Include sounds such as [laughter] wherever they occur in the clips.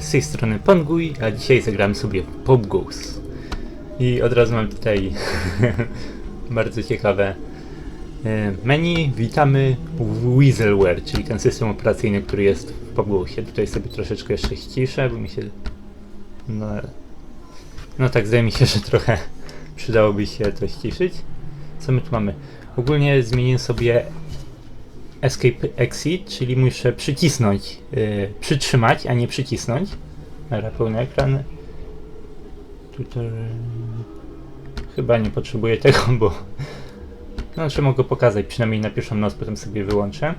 Z tej strony Panguj, a dzisiaj zagramy sobie Pop. I od razu mam tutaj [laughs] bardzo ciekawe e, menu. Witamy w Weaselware, czyli ten system operacyjny, który jest w Pop. Tutaj sobie troszeczkę jeszcze ściszę, bo mi się... No, no tak, zdaje mi się, że trochę [laughs] przydałoby się to ściszyć. Co my tu mamy? Ogólnie zmienię sobie Escape Exit, czyli muszę przycisnąć, yy, przytrzymać, a nie przycisnąć. Dobra, pełny ekran. Tutaj chyba nie potrzebuję tego, bo no, czy mogę pokazać przynajmniej na pierwszą noc, potem sobie wyłączę.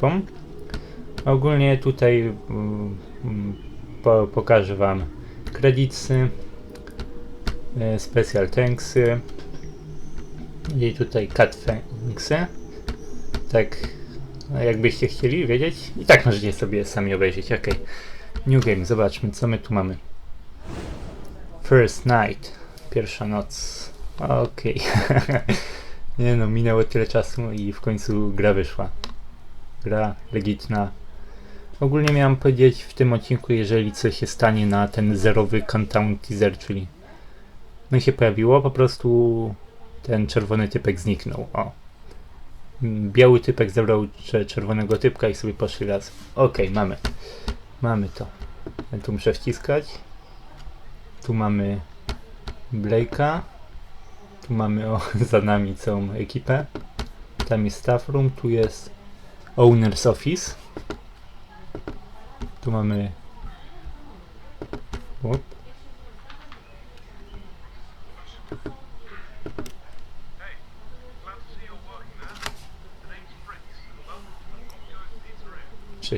Pom. Ogólnie tutaj mm, mm, po, pokażę Wam kredytsy, yy, special tanksy i tutaj cut tanksy tak jakbyście chcieli wiedzieć. I tak możecie sobie sami obejrzeć. Ok. New game, zobaczmy co my tu mamy. First night. Pierwsza noc. Okej. [laughs] Nie no, minęło tyle czasu i w końcu gra wyszła. Gra legitna. Ogólnie miałem powiedzieć w tym odcinku, jeżeli coś się stanie na ten zerowy countdown teaser, czyli no się pojawiło, po prostu ten czerwony typek zniknął. O, biały typek zebrał cze- czerwonego typka i sobie poszli raz. Okej, mamy. Mamy to. Tu muszę wciskać. Tu mamy Blake'a. Tu mamy o, [laughs] za nami całą ekipę. Tam jest staff room, tu jest owner's office. Tu mamy Op.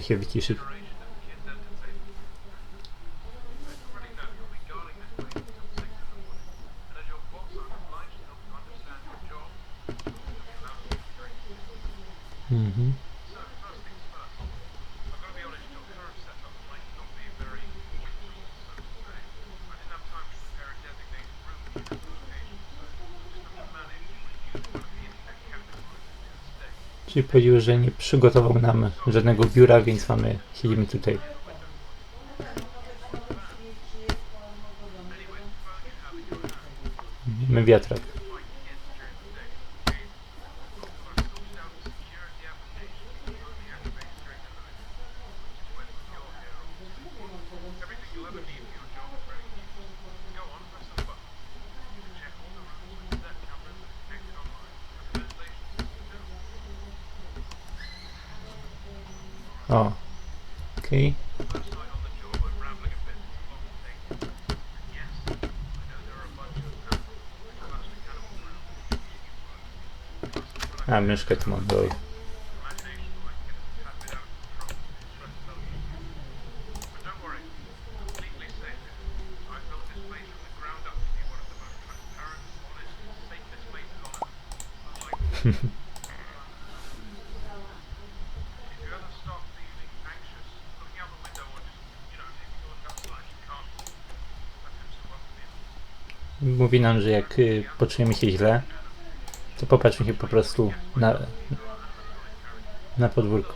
Muszę się wyciszyć. Czyli powiedział, że nie przygotował nam żadnego biura, więc mamy, siedzimy tutaj. Mamy wiatrak. Mam doj. Mówi nam, że jak y, poczujemy się źle, to popatrzmy się po prostu na, na podwórko.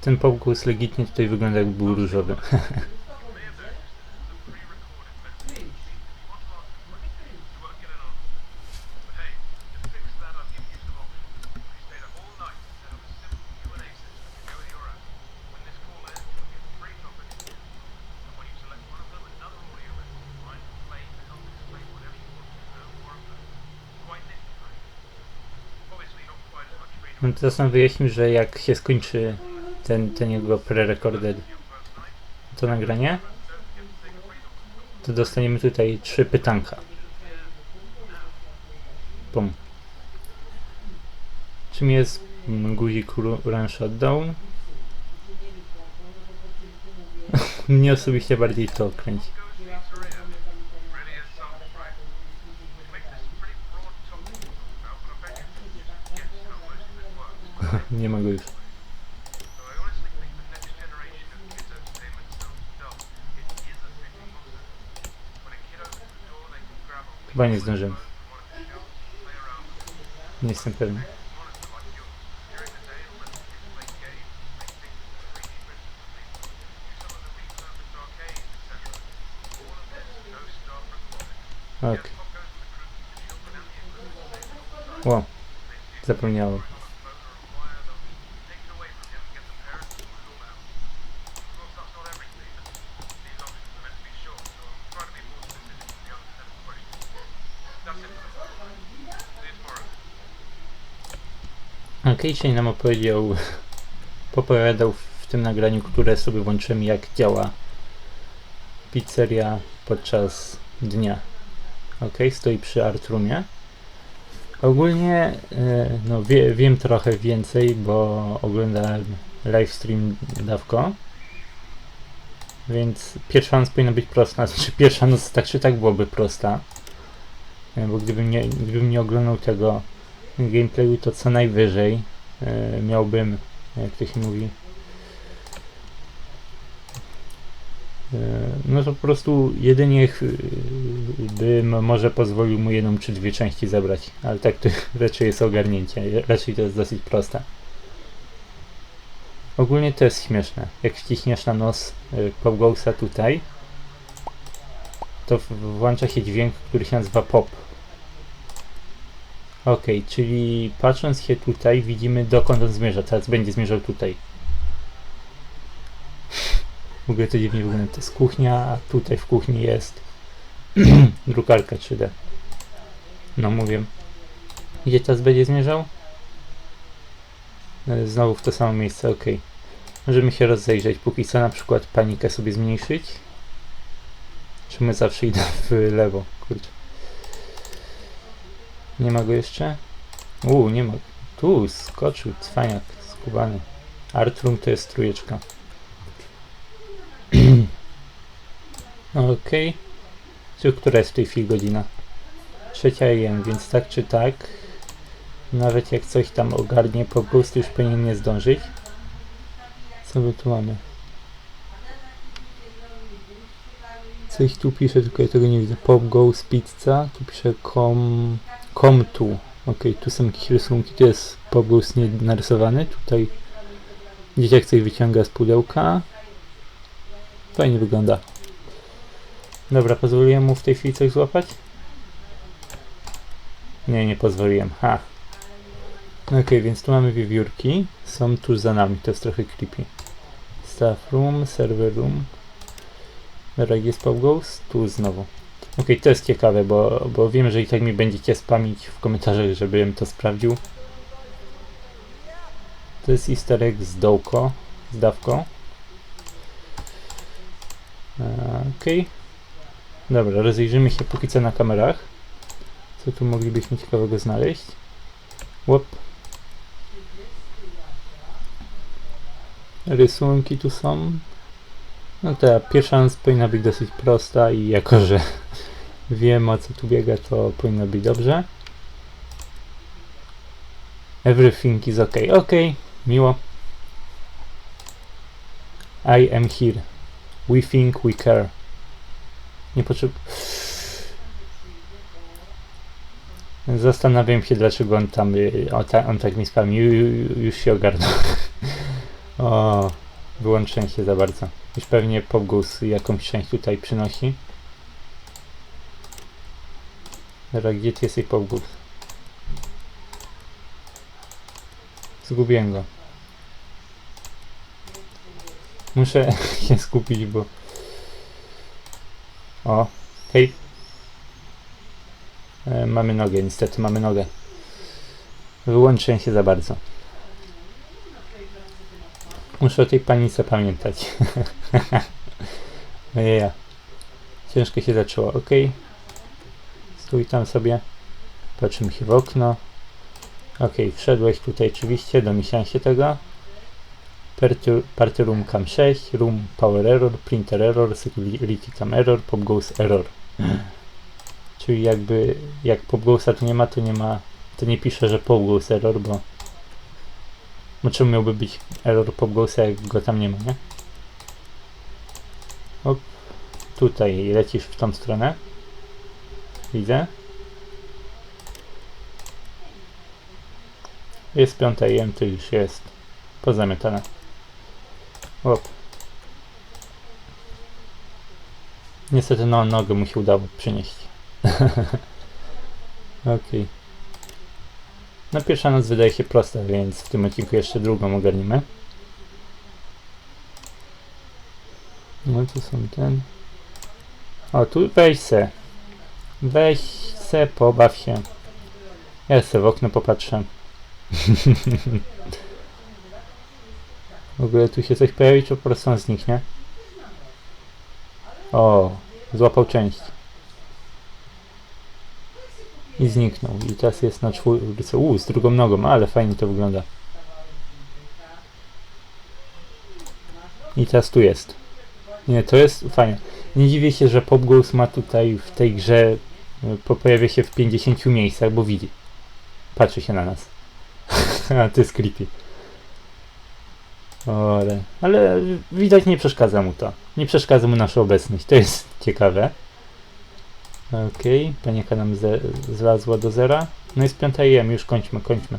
Ten pokój legitnie tutaj wygląda jakby był różowy. [laughs] No teraz nam wyjaśnił, że jak się skończy ten, ten jego pre-recorded to nagranie, to dostaniemy tutaj trzy pytanka. Pum. Czym jest guzik ru- Run Shutdown? [laughs] Mnie osobiście bardziej to kręci. [laughs] Не могу их. Баня с ножем. Не с интернетом. Так. О, запомнил. Dzisiaj nam opowiedział, [laughs] popowiadał w tym nagraniu, które sobie włączyłem, jak działa pizzeria podczas dnia. Ok, stoi przy Artrumie. Ogólnie e, no, wie, wiem trochę więcej, bo oglądałem livestream dawko. Więc pierwsza noc powinna być prosta. [laughs] Znaczy pierwsza noc tak czy tak byłoby prosta. E, Bo gdybym nie, gdybym nie oglądał tego gameplayu, to co najwyżej e, miałbym, jak to się mówi, e, no to po prostu jedynie bym może pozwolił mu jedną czy dwie części zebrać, ale tak to [laughs] raczej jest ogarnięcie, raczej to jest dosyć proste. Ogólnie to jest śmieszne. Jak wciśniesz na nos y, Popgousa tutaj, to włącza się dźwięk, który się nazywa pop. Ok, czyli patrząc się tutaj, widzimy dokąd on zmierza. Teraz będzie zmierzał tutaj. W ogóle to dziwnie wygląda. To jest kuchnia, a tutaj w kuchni jest [clears throat] drukarka 3D. No mówię. Gdzie teraz będzie zmierzał? E, Znowu w to samo miejsce, ok. Możemy się rozejrzeć, póki co na przykład panikę sobie zmniejszyć. Czy my zawsze idę w lewo? Kurczę. Nie ma go jeszcze? Uuu, nie ma. Tu, skoczył, cwaniak, skubany. Artrum to jest trójeczka. [clears throat] Okej. Czy która jest w tej chwili godzina? Trzecia jem, więc tak czy tak, nawet jak coś tam ogarnie, po prostu już powinien nie zdążyć. Co my tu mamy? Coś tu pisze, tylko ja tego nie widzę. Pop Goes Pizza, tu pisze com, com tu. Ok, tu są jakieś rysunki, tu jest nie narysowany, tutaj dzieciak coś wyciąga z pudełka. Fajnie wygląda. Dobra, pozwoliłem mu w tej chwili coś złapać? Nie, nie pozwoliłem. Ha. Ok, więc tu mamy wiewiórki. Są tuż za nami, to jest trochę creepy. Staff room, server room. Gdzie jest Pop Ghost? Tu znowu. Ok, to jest ciekawe, bo, bo wiem, że i tak mi będziecie spamić w komentarzach, żebym to sprawdził. To jest easter egg z dołko, z dawką. Okej. Dobra, rozejrzymy się póki co na kamerach. Co tu moglibyśmy ciekawego znaleźć? Łop. Rysunki tu są. No ta pierwsza powinna być dosyć prosta i jako, że wiem o co tu biega, to powinno być dobrze. Everything is ok. Ok, miło. I am here. We think we care. Nie potrzeb... Zastanawiam się, dlaczego on tam, y, o, ta, on tak mi ju- Już się ogarnął. [laughs] o, wyłączyłem się za bardzo. Już pewnie Popgus jakąś część tutaj przynosi. Dobra, gdzie ty jesteś Popgus? Zgubiłem go. Muszę [laughs] się skupić, bo... O, hej. E, mamy nogę, niestety mamy nogę. Wyłączyłem się za bardzo. Muszę o tej panice pamiętać. [laughs] Ojej. Ciężko się zaczęło, ok. Stój tam sobie. Patrzymy się w okno. Ok, wszedłeś tutaj oczywiście, domyślałem się tego. Party, room cam 6, room power error, printer error, security cam error, pop goes error. [clears throat] Czyli jakby jak pop goesa tu nie ma, to nie ma, to nie pisze, że pop goes error, bo bo czemu miałby być error pop goesa, jak go tam nie ma, nie? Hop. Tutaj lecisz w tą stronę widzę. Jest piąta IMT już jest pozamiatane. Op. Niestety no nogę mu się udało przynieść. [laughs] ok. No pierwsza noc wydaje się prosta, więc w tym odcinku jeszcze drugą ogarnimy. No tu są ten. O, tu weź se. Weź se, pobaw się. Ja se w okno popatrzę. w ogóle tu się coś pojawi, czy po prostu on zniknie? O, złapał część. I zniknął. I teraz jest na czwórce. Uuu, z drugą nogą, ale fajnie to wygląda. I teraz tu jest. Nie, to jest fajne. Nie dziwię się, że Pop Goes ma tutaj w tej grze pojawia się w 50 miejscach, bo widzi. Patrzy się na nas. A to jest creepy. Ole. Ale widać nie przeszkadza mu to. Nie przeszkadza mu nasza obecność. To jest ciekawe. Okej, okay. panieka nam zlazła do zera. No jest 5 AM, już kończmy, kończmy.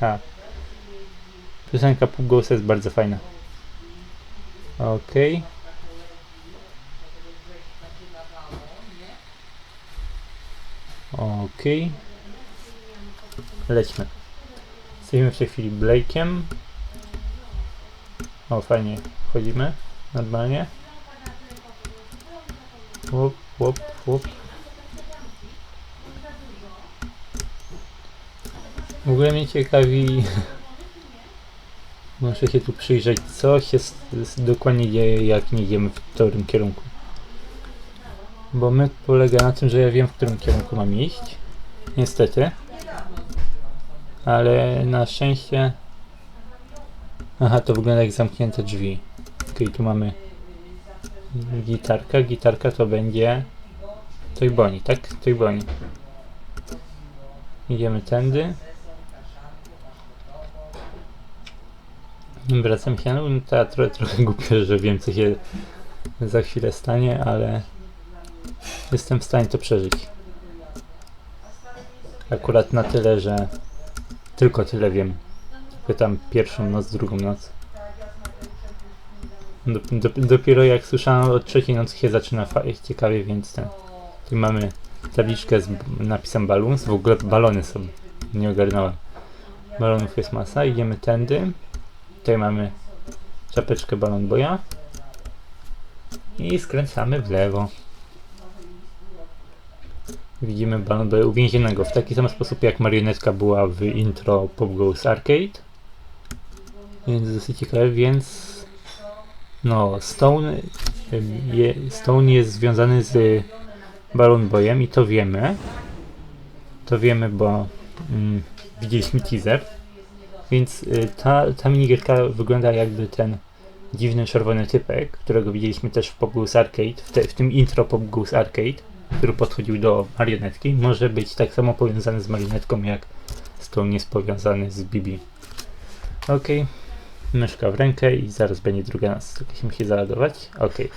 Ha. Piosenka Pół jest bardzo fajna. Okej. Okej. Lećmy. Jesteśmy w tej chwili Blake'iem. O, fajnie. Chodzimy. Normalnie. Łop, łop, łop. W ogóle mnie ciekawi... Muszę się tu przyjrzeć, co się s- s- dokładnie dzieje, jak nie idziemy w którym kierunku. Bo my polega na tym, że ja wiem, w którym kierunku mam iść. Niestety. Ale na szczęście... Aha, to wygląda jak zamknięte drzwi. Okej, tu mamy gitarka. Gitarka to będzie Bonnie, tak? Bonnie. Idziemy tędy. Wracam się, no ta trochę, trochę głupio, że wiem co się za chwilę stanie, ale jestem w stanie to przeżyć. Akurat na tyle, że tylko tyle wiem. Pytam pierwszą noc, drugą noc. Dop, dop, dopiero jak słyszałem od trzeciej nocy się zaczyna ciekawie, więc ten. Tu mamy tabliczkę z napisem Balloons. W ogóle balony są. Nie ogarnąłem. Balonów jest masa. Idziemy tędy. Tutaj mamy czapeczkę Balon Boya. I skręcamy w lewo. Widzimy Balon Boya uwięzionego w taki sam sposób jak marionetka była w intro Pop Goes Arcade. Więc dosyć ciekawe, więc no Stone, je, Stone jest związany z Balloon Boyem i to wiemy. To wiemy, bo mm, widzieliśmy teaser. Więc y, ta, ta minigierka wygląda jakby ten dziwny czerwony typek, którego widzieliśmy też w Pop Arcade, w, te, w tym intro Pop Arcade, który podchodził do marionetki, może być tak samo powiązany z marionetką jak Stone jest powiązany z Bibi. Okej. Myszka w rękę i zaraz będzie druga nas. Tylko się musi załadować. Okej.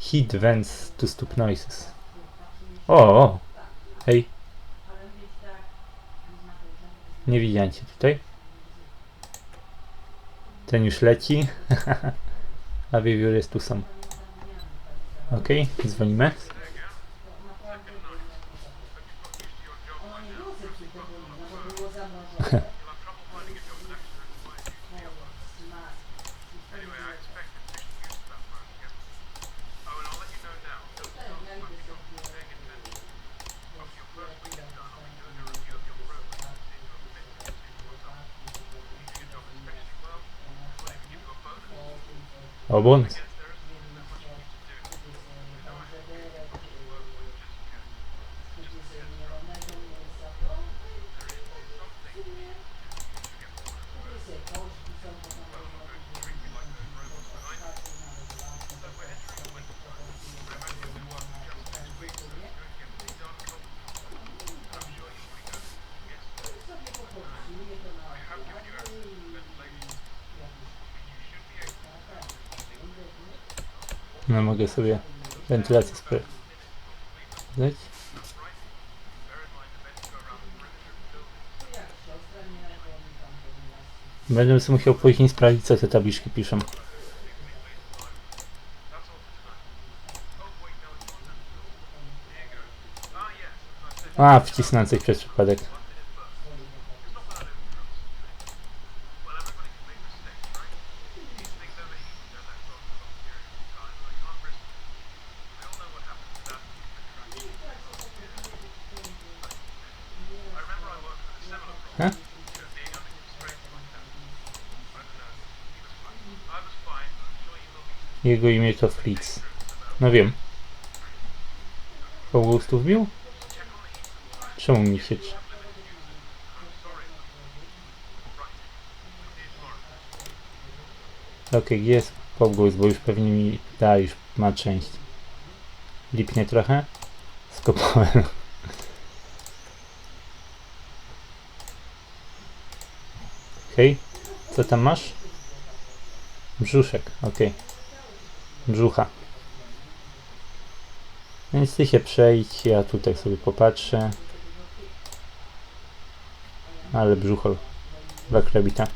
Heat vents to stop noises. O! o. Hej. Nie widziałem cię tutaj. Ten już leci. [laughs] A wiewiór jest tu sam. Okej, dzwonimy. [laughs] Карбон. No mogę sobie Wentylację sprawdzać. Będę sobie musiał później sprawdzić, co te tabliczki piszą. A, wcisnąłem coś przez przypadek. Jego imię to Fritz. No wiem. Po prostu wbił? Czemu mi się... Okej, jest Pogust, bo już pewnie mi da, już ma część. Lipnie trochę? Skopałem. Okej, co tam masz? Brzuszek, okej. Brzucha. Więc ty się przejdź, ja tutaj sobie popatrzę. Ale brzuchol. Brak rabita.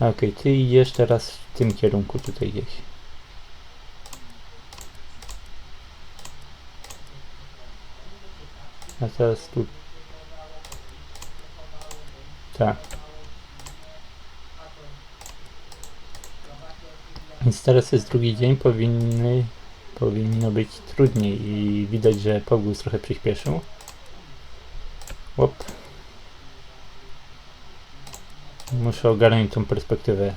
Okej, ty idziesz teraz w tym kierunku tutaj gdzieś. A teraz tu. Tak. Więc teraz jest drugi dzień, powinny, powinno być trudniej i widać, że pogód trochę przyspieszył. Łop. Muszę ogarnąć tą perspektywę.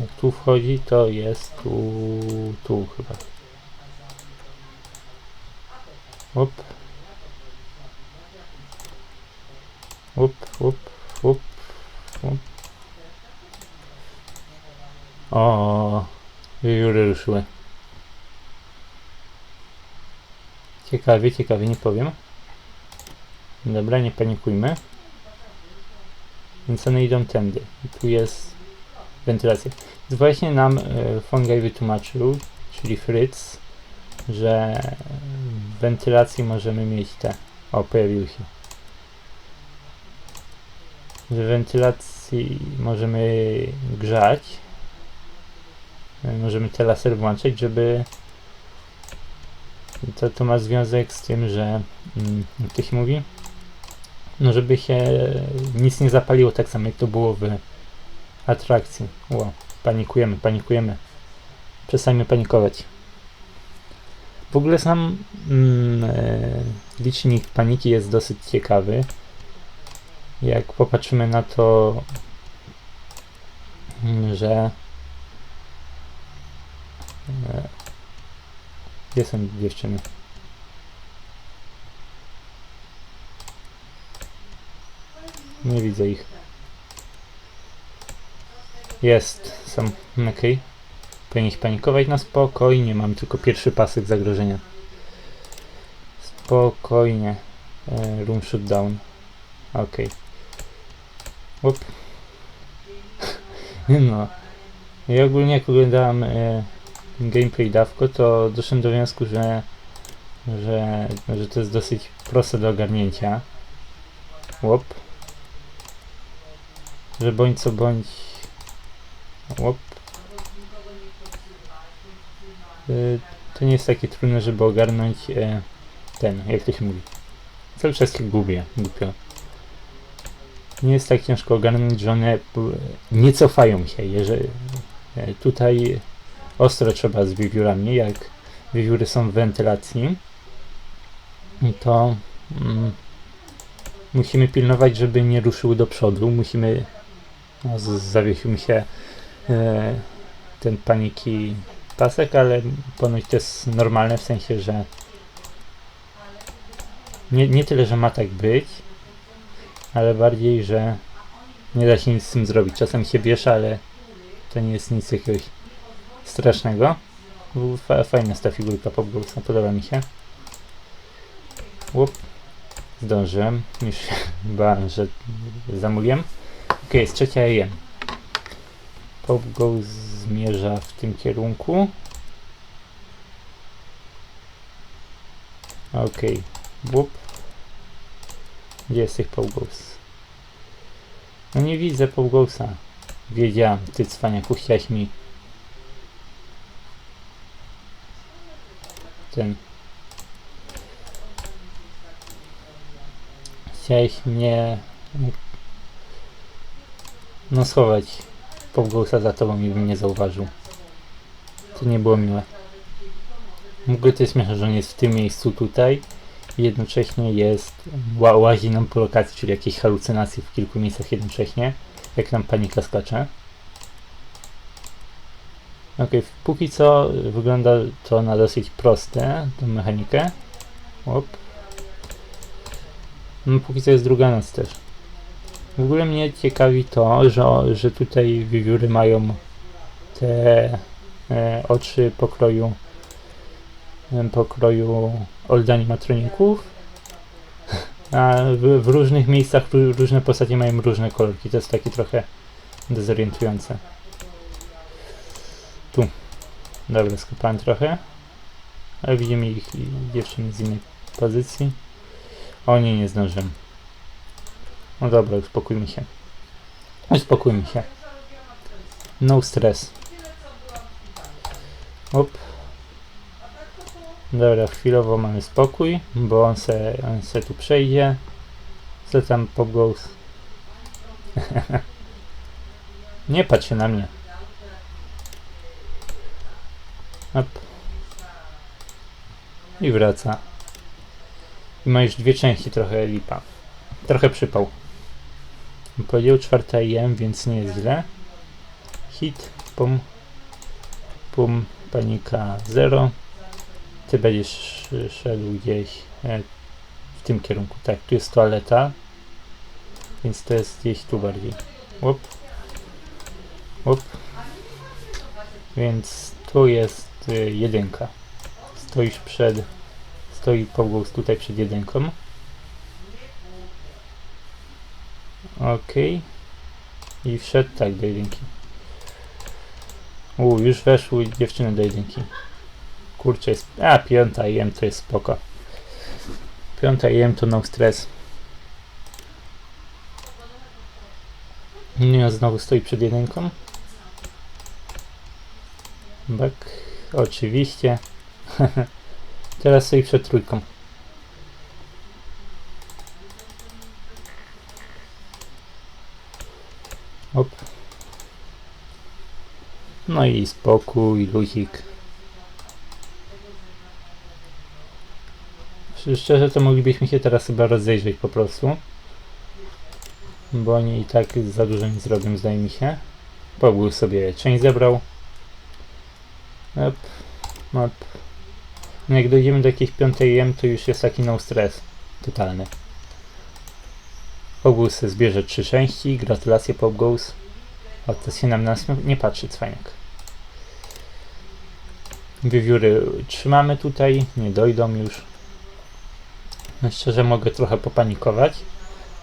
Jak tu wchodzi, to jest tu, tu chyba. Łop. Łop, łop, łop, łop. O, Jury ruszyły. Ciekawie, ciekawie, nie powiem. Dobra, nie panikujmy. Więc one idą tędy. Tu jest wentylacja. Więc właśnie nam e, Fungi wytłumaczył, czyli Fritz, że w wentylacji możemy mieć te. O, pojawił się. Że w wentylacji możemy grzać. E, Możemy te lasery włączać, żeby to, to ma związek z tym, że mm, jak to się mówi? No żeby się nic nie zapaliło tak samo jak to było w atrakcji. Ło, panikujemy, panikujemy. Przestańmy panikować. W ogóle sam mm, e, licznik paniki jest dosyć ciekawy. Jak popatrzymy na to, mm, że gdzie są dziewczyny? Nie widzę ich. Jest, są, okej. Powinien się panikować na spokojnie, mam tylko pierwszy pasek zagrożenia. Spokojnie. E, room shutdown. Okej. Up. [laughs] no. Ja ogólnie jak oglądałem e, gameplay dawko, to doszedłem do wniosku, że, że, że to jest dosyć proste do ogarnięcia. Łop. Że bądź co bądź. Łop. Y, to nie jest takie trudne, żeby ogarnąć e, ten, jak to się mówi. Cały czas się gubię, głupio. Nie jest tak ciężko ogarnąć, że one p- nie cofają się. Jeżeli tutaj ostro trzeba z wiewiórami, jak wiewióry są w wentylacji, to mm, musimy pilnować, żeby nie ruszyły do przodu. Musimy. No, zawiesił mi się e, ten paniki pasek, ale ponoć to jest normalne w sensie, że nie, nie tyle, że ma tak być, ale bardziej, że nie da się nic z tym zrobić. Czasem się wiesza, ale to nie jest nic jakiegoś strasznego. Fajna jest ta figurka Popgolsa, podoba mi się. Łup. Zdążyłem. Już się [laughs] bałem, że zamówiłem. Ok, jest trzecia AM. Popgol zmierza w tym kierunku. Okej. Łup. Gdzie jesteś Pogos? No nie widzę Pogosa. Wiedziałem, ty cwaniaku, chciałeś mi chciałeś mnie no schować Pogousa za tobą i bym nie zauważył. To nie było miłe. W ogóle to jest śmieszne, że on jest w tym miejscu tutaj i jednocześnie jest ła łazi nam po lokacji, czyli jakieś halucynacje w kilku miejscach jednocześnie, jak nam panika skacze. Ok, póki co wygląda to na dosyć proste, tą mechanikę. Op. No póki co jest druga noc też. W ogóle mnie ciekawi to, że, że tutaj wiewióry mają te e, oczy pokroju e, pokroju old animatroników a w, w różnych miejscach ró- różne postacie mają różne kolorki. To jest takie trochę dezorientujące. Tu. Dobra, skopałem trochę. Ale widzimy ich i dziewczyny z innej pozycji. O nie, nie zdążyłem. No dobra, uspokójmy się. Uspokójmy się. No stress. Op. Dobra, chwilowo mamy spokój, bo on se, on se tu przejdzie. Co tam pop goes? [laughs] Nie patrz się na mnie. Op. I wraca. I ma już dwie części, trochę lipa. Trochę przypał. Powiedział czwarta IM, więc nie jest źle. Hit, pum, pum, panika 0. Ty będziesz sz- szedł gdzieś e, w tym kierunku. Tak, tu jest toaleta, więc to jest gdzieś tu bardziej. Łop. Łop. Więc tu jest y, jedynka. Stoisz przed. Stoi Pogłos tutaj przed jedynką. Okej. I wszedł tak do jedynki. U, już weszły dziewczyny do jedynki. Kurczę, jest... A, piąta IM to jest spoko. Piąta IM to no stres. Nie, znowu stoi przed jedynką. Bak, oczywiście. [laughs] Teraz stoi przed trójką. Op. No i spokój, luzik. Sz- Szczerze to moglibyśmy się teraz chyba rozejrzeć po prostu. Bo oni i tak za dużo nie zrobią, zdaje mi się. Pogół sobie część zebrał. Op, op. No jak dojdziemy do jakiejś piątej jem, to już jest taki no stres. Totalny. Sobie zbierze trzy części. Gratulacje Pogous. O, to się nam nas nie patrzy, cwaniak. Wiewióry trzymamy tutaj, nie dojdą już. No szczerze mogę trochę popanikować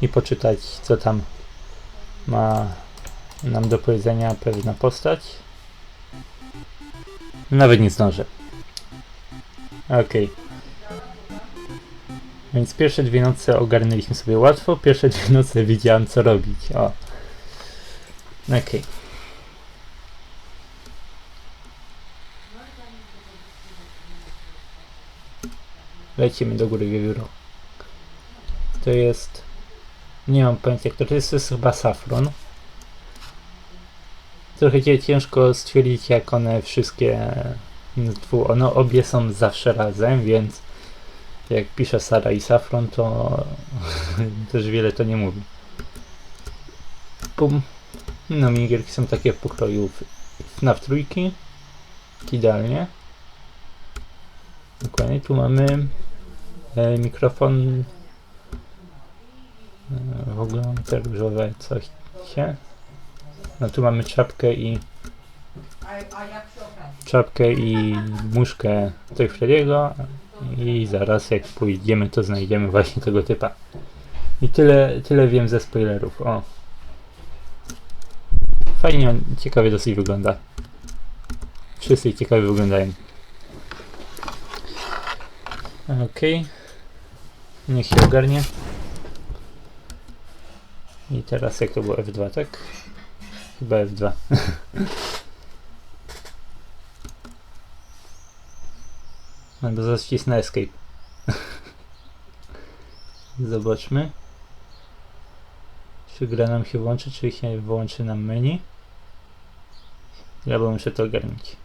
i poczytać co tam ma nam do powiedzenia pewna postać. Nawet nie zdążę. Okej. Więc pierwsze dwie noce ogarnęliśmy sobie łatwo, pierwsze dwie noce wiedziałem co robić. O. Okej. Lecimy do góry wiewióro. To jest... Nie mam pojęcia, kto to jest, to jest chyba safron. Trochę cię ciężko stwierdzić, jak one wszystkie... Dwu, one obie są zawsze razem, więc jak pisze Sara i Safron, to [laughs] też wiele to nie mówi. Pum. No, minigierki są takie w pokroju FNAF trójki. Idealnie. Dokładnie, tu mamy e, mikrofon e, w ogóle różowe coś się. No tu mamy czapkę i czapkę i muszkę tej Frediego i zaraz jak pójdziemy to znajdziemy właśnie tego typa. I tyle, tyle wiem ze spoilerów. O. Fajnie, on ciekawie dosyć wygląda. Wszyscy ciekawie wyglądają. Okej. Niech się ogarnie. I teraz jak to było F2, tak? Chyba F2. Albo zaraz wcisnę Escape. Zobaczmy. Czy gra nam się włączy, czy się włączy nam menu. Ja bo muszę to ogarnąć.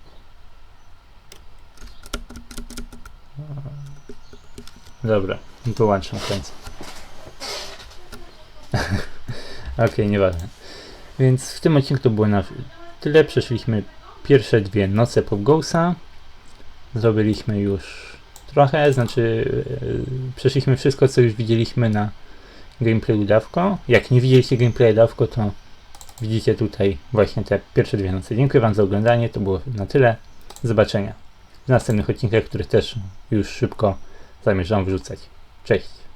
Dobra, wyłączam w końcu. [laughs] Okej, nieważne. Więc w tym odcinku to było na tyle. Przeszliśmy pierwsze dwie noce Pop Goesa. Zrobiliśmy już trochę, znaczy yy, przeszliśmy wszystko, co już widzieliśmy na gameplayu dawko. Jak nie widzieliście gameplaya dawko, to widzicie tutaj właśnie te pierwsze dwie noce. Dziękuję Wam za oglądanie, to było na tyle. Do zobaczenia w następnych odcinkach, których też już szybko zamierzam wrzucać. Cześć!